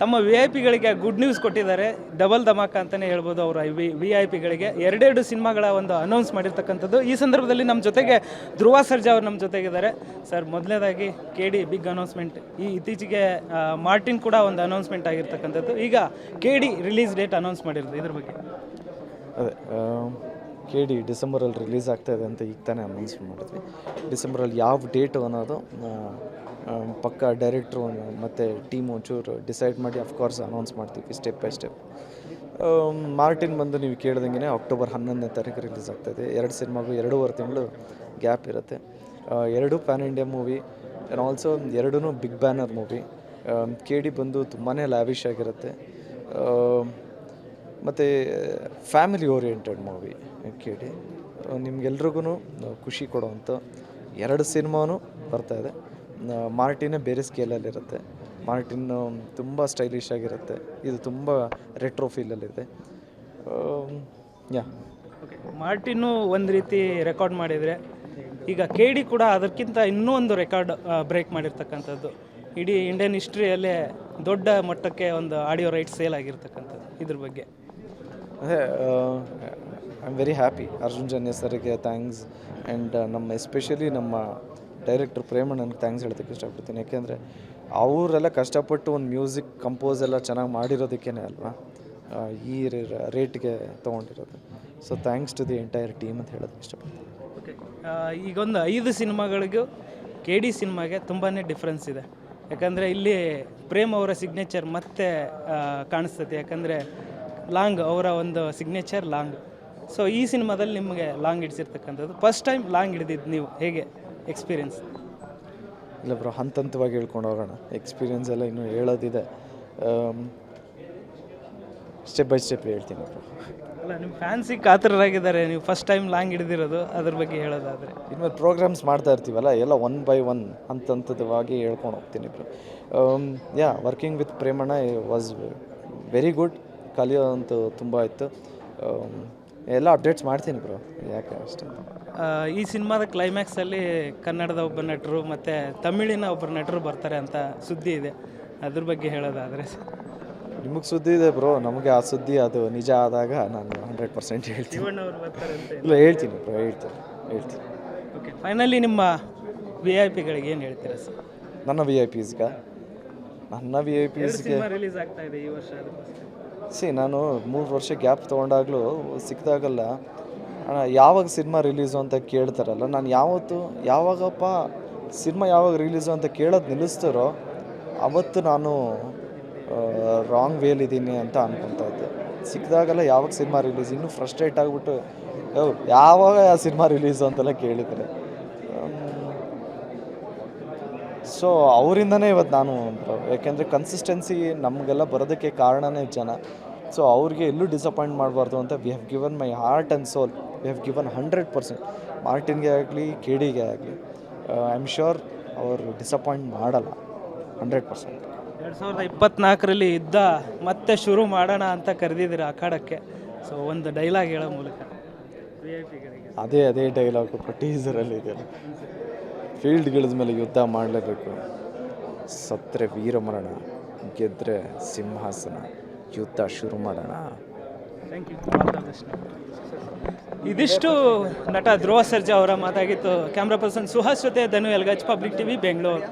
ತಮ್ಮ V I ಪಿಗಳಿಗೆ good news ಕೊಟ್ಟಿದ್ದಾರೆ. ಡಬಲ್ ಧಮಾಕ ಅಂತಲೇ ಹೇಳ್ಬೋದು ಅವರ ವಿ ವಿ ಐ ಪಿಗಳಿಗೆ ಎರಡೆರಡು ಸಿನಿಮಾಗಳ ಒಂದು ಅನೌನ್ಸ್ ಮಾಡಿರ್ತಕ್ಕಂಥದ್ದು. ಈ ಸಂದರ್ಭದಲ್ಲಿ ನಮ್ಮ ಜೊತೆಗೆ ಧ್ರುವ ಸರ್ಜಾ ಅವರು ನಮ್ಮ ಜೊತೆಗಿದ್ದಾರೆ. ಸರ್ ಮೊದಲನೇದಾಗಿ ಕೆ ಡಿ ಬಿಗ್ ಅನೌನ್ಸ್ಮೆಂಟ್ ಈ ಇತ್ತೀಚೆಗೆ ಮಾರ್ಟಿನ್ ಕೂಡ ಒಂದು ಅನೌನ್ಸ್ಮೆಂಟ್ ಆಗಿರ್ತಕ್ಕಂಥದ್ದು. ಈಗ K D release date announce ಮಾಡಿರೋದು. ಇದ್ರ ಬಗ್ಗೆ. ಅದೇ ಕೆ ಡಿ ಡಿಸೆಂಬರಲ್ಲಿ ರಿಲೀಸ್ ಆಗ್ತಾ ಇದೆ ಅಂತ ಈಗ ತಾನೇ ಅನೌನ್ಸ್ ಮಾಡಿದ್ವಿ. ಡಿಸೆಂಬರಲ್ಲಿ ಯಾವ ಡೇಟು ಅನ್ನೋದು ಪಕ್ಕ ಡೈರೆಕ್ಟ್ರು ಮತ್ತು ಟೀಮ್ ಒಂಚೂರು ಡಿಸೈಡ್ ಮಾಡಿ ಅಫ್ಕೋರ್ಸ್ ಅನೌನ್ಸ್ ಮಾಡ್ತೀವಿ ಸ್ಟೆಪ್ ಬೈ ಸ್ಟೆಪ್ ಮಾರ್ಟಿನ್ ಬಂದು ನೀವು ಕೇಳ್ದಂಗೆ ಅಕ್ಟೋಬರ್ ಹನ್ನೊಂದನೇ ತಾರೀಕು ರಿಲೀಸ್ ಆಗ್ತಾಯಿದೆ ಎರಡು ಸಿನಿಮಾಗೂ ಎರಡೂವರೆ ತಿಂಗಳು ಗ್ಯಾಪ್ ಇರುತ್ತೆ. ಎರಡು pan India movie and also ಎರಡೂ ಬಿಗ್ ಬ್ಯಾನರ್ ಮೂವಿ ಕೆ ಬಂದು ತುಂಬಾ ಲ್ಯಾವಿಶ್ ಆಗಿರುತ್ತೆ. ಮತ್ತು family oriented movie K D ನಿಮ್ಗೆಲ್ರಿಗೂ ಖುಷಿ ಕೊಡುವಂಥ ಎರಡು ಸಿನಿಮಾನು ಬರ್ತಾ ಇದೆ. ಮಾರ್ಟಿನೇ ಬೇರೆ ಸ್ಕೇಲಲ್ಲಿರುತ್ತೆ. ಮಾರ್ಟಿನ್ ತುಂಬ ಸ್ಟೈಲಿಶ್ ಆಗಿರುತ್ತೆ. ಇದು ತುಂಬ ರೆಟ್ರೋ ಫೀಲಲ್ಲಿದೆ ಯಾ. ಓಕೆ ಮಾರ್ಟಿನ್ನು ಒಂದು ರೀತಿ ರೆಕಾರ್ಡ್ ಮಾಡಿದರೆ ಈಗ ಕೆ ಡಿ ಕೂಡ ಅದಕ್ಕಿಂತ ಇನ್ನೂ ಒಂದು ರೆಕಾರ್ಡ್ ಬ್ರೇಕ್ ಮಾಡಿರ್ತಕ್ಕಂಥದ್ದು. ಇಡೀ ಇಂಡಿಯನ್ ಹಿಸ್ಟ್ರಿಯಲ್ಲೇ ದೊಡ್ಡ ಮಟ್ಟಕ್ಕೆ ಒಂದು ಆಡಿಯೋ ರೈಟ್ ಸೇಲ್ ಆಗಿರ್ತಕ್ಕಂಥದ್ದು ಇದ್ರ ಬಗ್ಗೆ. ಅದೇ I am very happy Arjun Janya ಸರ್ಗೆ ಥ್ಯಾಂಕ್ಸ್ ಆ್ಯಂಡ್ ನಮ್ಮ ಎಸ್ಪೆಷಲಿ ನಮ್ಮ ಡೈರೆಕ್ಟರ್ ಪ್ರೇಮಣ್ಣನಿಗೆ ಥ್ಯಾಂಕ್ಸ್ ಹೇಳೋದಕ್ಕೆ ಇಷ್ಟಪಡ್ತೀನಿ. ಯಾಕೆಂದರೆ ಅವರೆಲ್ಲ ಕಷ್ಟಪಟ್ಟು ಒಂದು ಮ್ಯೂಸಿಕ್ ಕಂಪೋಸ್ ಎಲ್ಲ ಚೆನ್ನಾಗಿ ಮಾಡಿರೋದಕ್ಕೇ ಅಲ್ವಾ? ಈ ರೇಟ್ಗೆ ತೊಗೊಂಡಿರೋದು. So thanks to the entire team ಅಂತ ಹೇಳೋದಕ್ಕೆ ಇಷ್ಟಪಡ್ತೀನಿ. ಓಕೆ ಈಗೊಂದು ಐದು ಸಿನಿಮಾಗಳಿಗೂ ಕೆ ಡಿ ಸಿನಿಮಾಗೆ ತುಂಬಾ ಡಿಫ್ರೆನ್ಸ್ ಇದೆ. ಯಾಕಂದರೆ ಇಲ್ಲಿ ಪ್ರೇಮ್ ಅವರ ಸಿಗ್ನೇಚರ್ ಮತ್ತೆ ಆ, ಕಾಣಿಸ್ತದೆ. ಯಾಕಂದರೆ ಲಾಂಗ್ ಅವರ ಒಂದು ಸಿಗ್ನೇಚರ್ ಲಾಂಗ್. ಸೊ ಈ ಸಿನಿಮಾದಲ್ಲಿ ನಿಮಗೆ ಲಾಂಗ್ ಹಿಡಿಸಿರ್ತಕ್ಕಂಥದ್ದು. ಫಸ್ಟ್ ಟೈಮ್ ಲಾಂಗ್ ಹಿಡಿದಿದ್ದು ನೀವು ಹೇಗೆ? ಎಕ್ಸ್ಪೀರಿಯನ್ಸ್ ಇಲ್ಲ ಬ್ರೋ ಹಂತ ಹಂತವಾಗಿ ಹೇಳ್ಕೊಂಡು ಹೋಗೋಣ ಎಕ್ಸ್ಪೀರಿಯನ್ಸ್ ಎಲ್ಲ ಇನ್ನೂ ಹೇಳೋದಿದೆ. ಸ್ಟೆಪ್ ಬೈ ಸ್ಟೆಪ್ ಹೇಳ್ತೀನಿ ಬ್ರೋ. ಅಲ್ಲ ನಿಮ್ಮ ಫ್ಯಾನ್ಸಿಗೆ ಕಾತರರಾಗಿದ್ದಾರೆ. ನೀವು ಫಸ್ಟ್ ಟೈಮ್ ಲಾಂಗ್ ಹಿಡಿದಿರೋದು ಅದ್ರ ಬಗ್ಗೆ ಹೇಳೋದಾದರೆ. ಇನ್ಮೇಲೆ ಪ್ರೋಗ್ರಾಮ್ಸ್ ಮಾಡ್ತಾ ಇರ್ತೀವಲ್ಲ ಎಲ್ಲ ಒನ್ ಬೈ ಒನ್ ಹಂತ ಹಂತದವಾಗಿ ಹೇಳ್ಕೊಂಡು ಹೋಗ್ತೀನಿ bro. Yeah working with Premanna was very good ಕಲಿಯೋದಂತೂ ತುಂಬ ಇತ್ತು. ಎಲ್ಲ ಅಪ್ಡೇಟ್ಸ್ ಮಾಡ್ತೀನಿ ಬ್ರೋ ಯಾಕೆ ಅಷ್ಟೇ. ಆ, ಈ ಸಿನಿಮಾದ ಕ್ಲೈಮ್ಯಾಕ್ಸಲ್ಲಿ ಕನ್ನಡದ ಒಬ್ಬ ನಟರು ಮತ್ತು ತಮಿಳಿನ ಒಬ್ಬರು ನಟರು ಬರ್ತಾರೆ ಅಂತ ಸುದ್ದಿ ಇದೆ. ಅದ್ರ ಬಗ್ಗೆ ಹೇಳೋದಾದರೆ. ನಿಮಗೆ ಸುದ್ದಿ ಇದೆ ಬ್ರೋ ನಮಗೆ ಆ ಸುದ್ದಿ ಅದು ನಿಜ ಆದಾಗ ನಾನು ಹಂಡ್ರೆಡ್ ಪರ್ಸೆಂಟ್ ಹೇಳ್ತೀನಿ. ಶಿವಣ್ಣ ಅವರು ಬರ್ತಾರೆ ಅಂತ ಇಲ್ಲ ಹೇಳ್ತೀನಿ ಬ್ರೋ ಹೇಳ್ತೀನಿ ಹೇಳ್ತೀನಿ. ಓಕೆ ಫೈನಲಿ ನಿಮ್ಮ ವಿ ಐ ಪಿಗಳಿಗೆ ಏನು ಹೇಳ್ತೀರಾ ಸರ್ ನನ್ನ ವಿ ಐ ಪಿಸ್ಗ ನನ್ನ ವಿ ಐ ಪಿಸ್ಗೆ ಸಿನಿಮಾ ರಿಲೀಸ್ ಆಗ್ತಾ ಇದೆ ಈ ವರ್ಷ ಅದಕ್ಕೋಸ್ಕರ ಸಿ, ನಾನು ಮೂರು ವರ್ಷ ಗ್ಯಾಪ್ ತೊಗೊಂಡಾಗಲೂ ಸಿಕ್ಕಿದಾಗಲ್ಲ ಯಾವಾಗ ಸಿನಿಮಾ ರಿಲೀಸು ಅಂತ ಕೇಳ್ತಾರಲ್ಲ, ನಾನು ಯಾವತ್ತು, ಯಾವಾಗಪ್ಪ ಸಿನಿಮಾ ಯಾವಾಗ ರಿಲೀಸು ಅಂತ ಕೇಳೋದು ನಿಲ್ಲಿಸ್ತಾರೋ, ಅವತ್ತು ನಾನು ರಾಂಗ್ ವೇಲ್ ಇದ್ದೀನಿ ಅಂತ ಅನ್ಕೊತಾ ಇದ್ದೆ. ಸಿಕ್ಕಿದಾಗಲ್ಲ ಯಾವಾಗ ಸಿನಿಮಾ ರಿಲೀಸ್, ಇನ್ನೂ ಫ್ರಸ್ಟ್ರೇಟ್ ಆಗಿಬಿಟ್ಟು ಯಾವಾಗ ಆ ಸಿನಿಮಾ ರಿಲೀಸು ಅಂತೆಲ್ಲ ಕೇಳಿದ್ದಾರೆ ಸೊ ಅವರಿಂದನೇ ಇವತ್ತು ನಾನು ಯಾಕೆಂದರೆ ಕನ್ಸಿಸ್ಟೆನ್ಸಿ ನಮಗೆಲ್ಲ ಬರೋದಕ್ಕೆ ಕಾರಣನೇ ಜನ. ಸೊ ಅವ್ರಿಗೆ ಎಲ್ಲೂ ಡಿಸಪಾಯಿಂಟ್ ಮಾಡಬಾರ್ದು ಅಂತ we have given my heart and soul we have given hundred percent ಮಾರ್ಟಿನ್ಗೆ ಆಗಲಿ ಕೆ ಡಿಗೆ ಆಗಲಿ ಐ ಆಮ್ ಶ್ಯೂರ್ ಅವರು ಡಿಸಪಾಯಿಂಟ್ ಮಾಡಲ್ಲ. ಹಂಡ್ರೆಡ್ ಪರ್ಸೆಂಟ್ ಎರಡು ಸಾವಿರದ ಇಪ್ಪತ್ನಾಲ್ಕರಲ್ಲಿ ಇದ್ದ ಮತ್ತೆ ಶುರು ಮಾಡೋಣ ಅಂತ ಕರೆದಿದ್ದೀರ ಅಖಾಡಕ್ಕೆ. ಸೊ ಒಂದು ಡೈಲಾಗ್ ಹೇಳೋ ಮೂಲಕ. ಅದೇ ಅದೇ ಡೈಲಾಗು ಟೀಸರಲ್ಲಿ ಇದೆಯಲ್ಲ ಫೀಲ್ಡ್ಗಿಳಿದ ಮೇಲೆ ಯುದ್ಧ ಮಾಡಲೇಬೇಕು. ಸತ್ತರೆ ವೀರಮರಣ ಗೆದ್ದರೆ ಸಿಂಹಾಸನ, ಯುದ್ಧ ಶುರು ಮಾಡೋಣ. ಇದಿಷ್ಟು ನಟ ಧ್ರುವ ಸರ್ಜಾ ಅವರ ಮಾತಾಗಿತ್ತು. ಕ್ಯಾಮ್ರಾ ಪರ್ಸನ್ ಸುಹಾಸ್ ಜೊತೆ ಧನು ಎಲ್ಗಜ್ ಪಬ್ಲಿಕ್ ಟಿವಿ ಬೆಂಗಳೂರು